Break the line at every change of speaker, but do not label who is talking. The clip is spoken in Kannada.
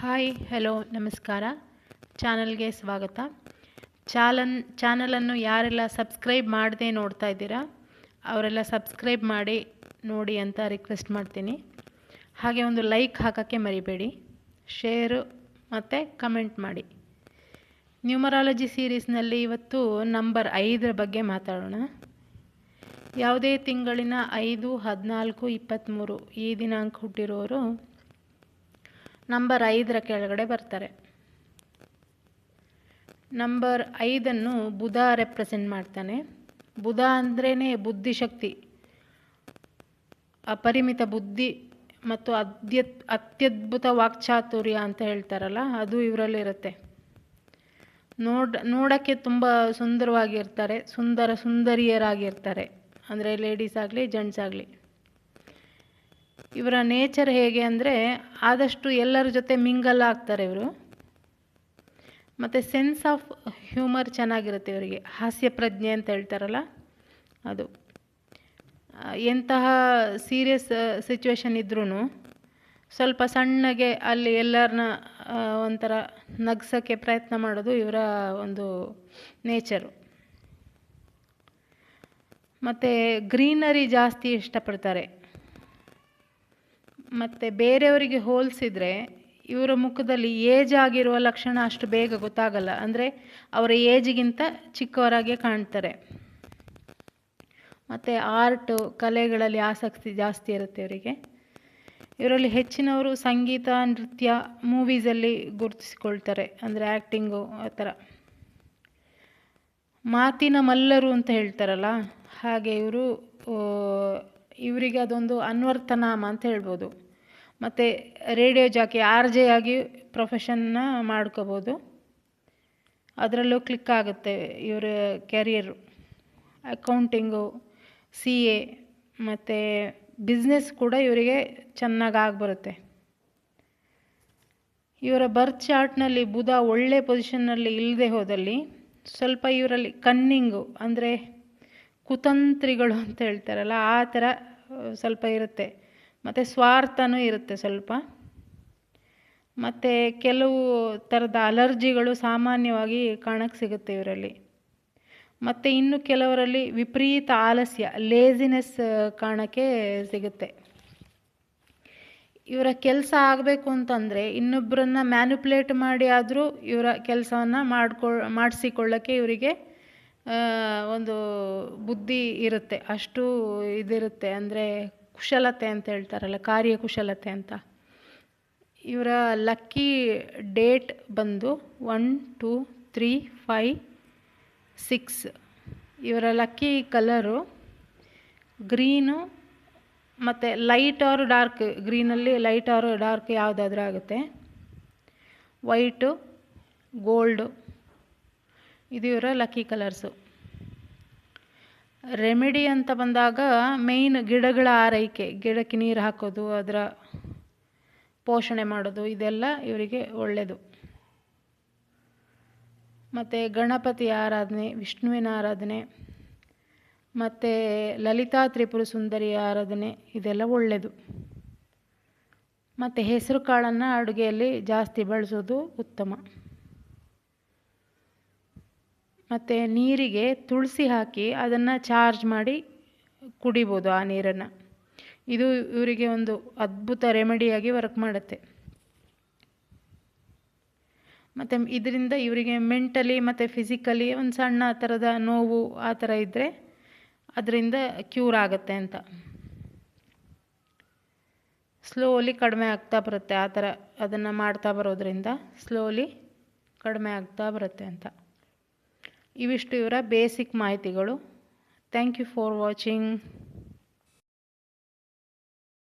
ಹಾಯ್ ಹಲೋ ನಮಸ್ಕಾರ. ಚಾನಲ್ಗೆ ಸ್ವಾಗತ. ಚಾಲನ್, ಚಾನಲನ್ನು ಯಾರೆಲ್ಲ ಸಬ್ಸ್ಕ್ರೈಬ್ ಮಾಡದೆ ನೋಡ್ತಾ ಇದ್ದೀರಾ, ಅವರೆಲ್ಲ ಸಬ್ಸ್ಕ್ರೈಬ್ ಮಾಡಿ ನೋಡಿ ಅಂತ ರಿಕ್ವೆಸ್ಟ್ ಮಾಡ್ತೀನಿ. ಹಾಗೆ ಒಂದು ಲೈಕ್ ಹಾಕೋಕ್ಕೆ ಮರಿಬೇಡಿ. ಶೇರು ಮತ್ತು ಕಮೆಂಟ್ ಮಾಡಿ. ನ್ಯೂಮರಾಲಜಿ ಸೀರೀಸ್ನಲ್ಲಿ ಇವತ್ತು ನಂಬರ್ ಐದರ ಬಗ್ಗೆ ಮಾತಾಡೋಣ. ಯಾವುದೇ ತಿಂಗಳಿನ ಐದು, ಹದಿನಾಲ್ಕು ಇಪ್ಪತ್ತ್ಮೂರು ಈ ದಿನಾಂಕ ಹುಟ್ಟಿರೋರು ನಂಬರ್ ಐದರ ಕೆಳಗಡೆ ಬರ್ತಾರೆ. ನಂಬರ್ ಐದನ್ನು ಬುಧ ರೆಪ್ರೆಸೆಂಟ್ ಮಾಡ್ತಾನೆ. ಬುಧ ಅಂದ್ರೇ ಬುದ್ಧಿಶಕ್ತಿ. ಅಪರಿಮಿತ ಬುದ್ಧಿ ಮತ್ತು ಅದ್ಯತ್, ಅತ್ಯದ್ಭುತ ವಾಕ್ಚಾತುರ್ಯ ಅಂತ ಹೇಳ್ತಾರಲ್ಲ, ಅದು ಇವರಲ್ಲಿರುತ್ತೆ ನೋಡ್, ನೋಡೋಕ್ಕೆ ತುಂಬ ಸುಂದರವಾಗಿರ್ತಾರೆ, ಸುಂದರ ಸುಂದರಿಯರಾಗಿರ್ತಾರೆ. ಅಂದರೆ ಲೇಡೀಸ್ ಆಗಲಿ ಜೆಂಟ್ಸ್ ಆಗಲಿ. ಇವರ ನೇಚರ್ ಹೇಗೆ ಅಂದರೆ ಆದಷ್ಟು ಎಲ್ಲರ ಜೊತೆ ಮಿಂಗಲ್ ಆಗ್ತಾರೆ ಇವರು. ಮತ್ತು ಸೆನ್ಸ್ ಆಫ್ ಹ್ಯೂಮರ್ ಚೆನ್ನಾಗಿರುತ್ತೆ ಇವರಿಗೆ. ಹಾಸ್ಯ ಪ್ರಜ್ಞೆ ಅಂತ ಹೇಳ್ತಾರಲ್ಲ, ಅದು. ಎಂತಹ ಸೀರಿಯಸ್ ಸಿಚುವೇಶನ್ ಇದ್ರೂ ಸ್ವಲ್ಪ ಸಣ್ಣಗೆ ಅಲ್ಲಿ ಎಲ್ಲರನ್ನ ಒಂಥರ ನಗ್ಸೋಕ್ಕೆ ಪ್ರಯತ್ನ ಮಾಡೋದು ಇವರ ಒಂದು ನೇಚರು. ಮತ್ತು ಗ್ರೀನರಿ ಜಾಸ್ತಿ ಇಷ್ಟಪಡ್ತಾರೆ. ಮತ್ತು ಬೇರೆಯವರಿಗೆ ಹೋಲಿಸಿದರೆ ಇವರ ಮುಖದಲ್ಲಿ ಏಜ್ ಆಗಿರುವ ಲಕ್ಷಣ ಅಷ್ಟು ಬೇಗ ಗೊತ್ತಾಗಲ್ಲ. ಅಂದರೆ ಅವರ ಏಜಿಗಿಂತ ಚಿಕ್ಕವರಾಗೆ ಕಾಣ್ತಾರೆ. ಮತ್ತು ಆರ್ಟು, ಕಲೆಗಳಲ್ಲಿ ಆಸಕ್ತಿ ಜಾಸ್ತಿ ಇರುತ್ತೆ ಇವರಿಗೆ. ಇವರಲ್ಲಿ ಹೆಚ್ಚಿನವರು ಸಂಗೀತ, ನೃತ್ಯ, ಮೂವೀಸಲ್ಲಿ ಗುರುತಿಸಿಕೊಳ್ತಾರೆ. ಅಂದರೆ ಆ್ಯಕ್ಟಿಂಗು ಆ ಥರ. ಮಾತಿನ ಮಲ್ಲರು ಅಂತ ಹೇಳ್ತಾರಲ್ಲ, ಹಾಗೆ ಇವರು ಇವರಿಗೆ ಅದೊಂದು ಅನ್ವರ್ತನಾಮ ಅಂತ ಹೇಳ್ಬೋದು. ಮತ್ತು ರೇಡಿಯೋ ಜಾಕಿ ಆರ್ ಜೆ ಆಗಿ ಪ್ರೊಫೆಷನ್ನ ಮಾಡ್ಕೋಬೋದು. ಅದರಲ್ಲೂ ಕ್ಲಿಕ್ ಆಗುತ್ತೆ ಇವರ ಕೆರಿಯರು ಅಕೌಂಟಿಂಗು ಸಿ ಎ ಮತ್ತು ಬಿಸ್ನೆಸ್ ಕೂಡ ಇವರಿಗೆ ಚೆನ್ನಾಗಿ ಆಗಿಬರುತ್ತೆ. ಇವರ ಬರ್ತ್ ಚಾರ್ಟ್ನಲ್ಲಿ ಬುಧ ಒಳ್ಳೆ ಪೊಸಿಷನ್ನಲ್ಲಿ ಇಲ್ಲದೆ ಹೋದಲ್ಲಿ ಸ್ವಲ್ಪ ಇವರಲ್ಲಿ ಕನ್ನಿಂಗು ಅಂದರೆ ಕುತಂತ್ರಿಗಳು ಅಂತ ಹೇಳ್ತಾರಲ್ಲ, ಆ ಥರ ಸ್ವಲ್ಪ ಇರುತ್ತೆ. ಮತ್ತು ಸ್ವಾರ್ಥನೂ ಇರುತ್ತೆ ಸ್ವಲ್ಪ. ಮತ್ತು ಕೆಲವು ಥರದ ಅಲರ್ಜಿಗಳು ಸಾಮಾನ್ಯವಾಗಿ ಕಾಣಕ್ಕೆ ಸಿಗುತ್ತೆ ಇವರಲ್ಲಿ. ಮತ್ತು ಇನ್ನು ಕೆಲವರಲ್ಲಿ ವಿಪರೀತ ಆಲಸ್ಯ ಲೇಜಿನೆಸ್ ಕಾಣಕ್ಕೆ ಸಿಗುತ್ತೆ. ಇವರ ಕೆಲಸ ಆಗಬೇಕು ಅಂತಂದರೆ ಇನ್ನೊಬ್ಬರನ್ನ ಮ್ಯಾನುಪ್ಯುಲೇಟ್ ಮಾಡಿ ಆದರೂ ಇವರ ಕೆಲಸವನ್ನು ಮಾಡ್ಕೊ, ಮಾಡಿಸಿಕೊಳ್ಳೋಕ್ಕೆ ಇವರಿಗೆ ಒಂದು ಬುದ್ಧಿ ಇರುತ್ತೆ, ಅಷ್ಟು ಇದಿರುತ್ತೆ ಅಂದರೆ ಕುಶಲತೆ ಅಂತ ಹೇಳ್ತಾರಲ್ಲ ಕಾರ್ಯಕುಶಲತೆ ಅಂತ. ಇವರ ಲಕ್ಕಿ ಡೇಟ್ ಬಂದು one, two, three five six. ಇವರ ಲಕ್ಕಿ ಕಲರು ಗ್ರೀನು ಮತ್ತು ಲೈಟ್ ಆರು ಡಾರ್ಕ್, ಗ್ರೀನಲ್ಲಿ ಲೈಟ್ ಆರು ಡಾರ್ಕ್ ಯಾವುದಾದ್ರೂ ಆಗುತ್ತೆ. White gold. ಇದು ಇವರ ಲಕ್ಕಿ ಕಲರ್ಸು ರೆಮಿಡಿ ಅಂತ ಬಂದಾಗ ಮೇಯ್ನ್ ಗಿಡಗಳ ಆರೈಕೆ, ಗಿಡಕ್ಕೆ ನೀರು ಹಾಕೋದು, ಅದರ ಪೋಷಣೆ ಮಾಡೋದು, ಇದೆಲ್ಲ ಇವರಿಗೆ ಒಳ್ಳೆಯದು ಮತ್ತು ಗಣಪತಿ ಆರಾಧನೆ, ವಿಷ್ಣುವಿನ ಆರಾಧನೆ, ಮತ್ತು ಲಲಿತಾ ತ್ರಿಪುರ ಸುಂದರಿ ಆರಾಧನೆ, ಇದೆಲ್ಲ ಒಳ್ಳೆಯದು ಮತ್ತು ಹೆಸರು ಕಾಳನ್ನು ಅಡುಗೆಯಲ್ಲಿ ಜಾಸ್ತಿ ಬಳಸೋದು ಉತ್ತಮ. ಮತ್ತು ನೀರಿಗೆ ತುಳಸಿ ಹಾಕಿ ಅದನ್ನು ಚಾರ್ಜ್ ಮಾಡಿ ಕುಡಿಬೋದು ಆ ನೀರನ್ನು. ಇದು ಇವರಿಗೆ ಒಂದು ಅದ್ಭುತ ರೆಮಿಡಿಯಾಗಿ ವರ್ಕ್ ಮಾಡುತ್ತೆ. ಮತ್ತು ಇದರಿಂದ ಇವರಿಗೆ ಮೆಂಟಲಿ ಮತ್ತು ಫಿಸಿಕಲಿ ಒಂದು ಸಣ್ಣ ಥರದ ನೋವು ಆ ಥರ ಇದ್ದರೆ ಅದರಿಂದ ಕ್ಯೂರ್ ಆಗುತ್ತೆ ಅಂತ. ಸ್ಲೋಲಿ ಕಡಿಮೆ ಆಗ್ತಾ ಬರುತ್ತೆ ಆ ಥರ ಅದನ್ನು ಮಾಡ್ತಾ ಬರೋದ್ರಿಂದ ಸ್ಲೋಲಿ ಕಡಿಮೆ ಆಗ್ತಾ ಬರುತ್ತೆ ಅಂತ. ಇವಿಷ್ಟು ಇವರ ಬೇಸಿಕ್ ಮಾಹಿತಿಗಳು. Thank you for watching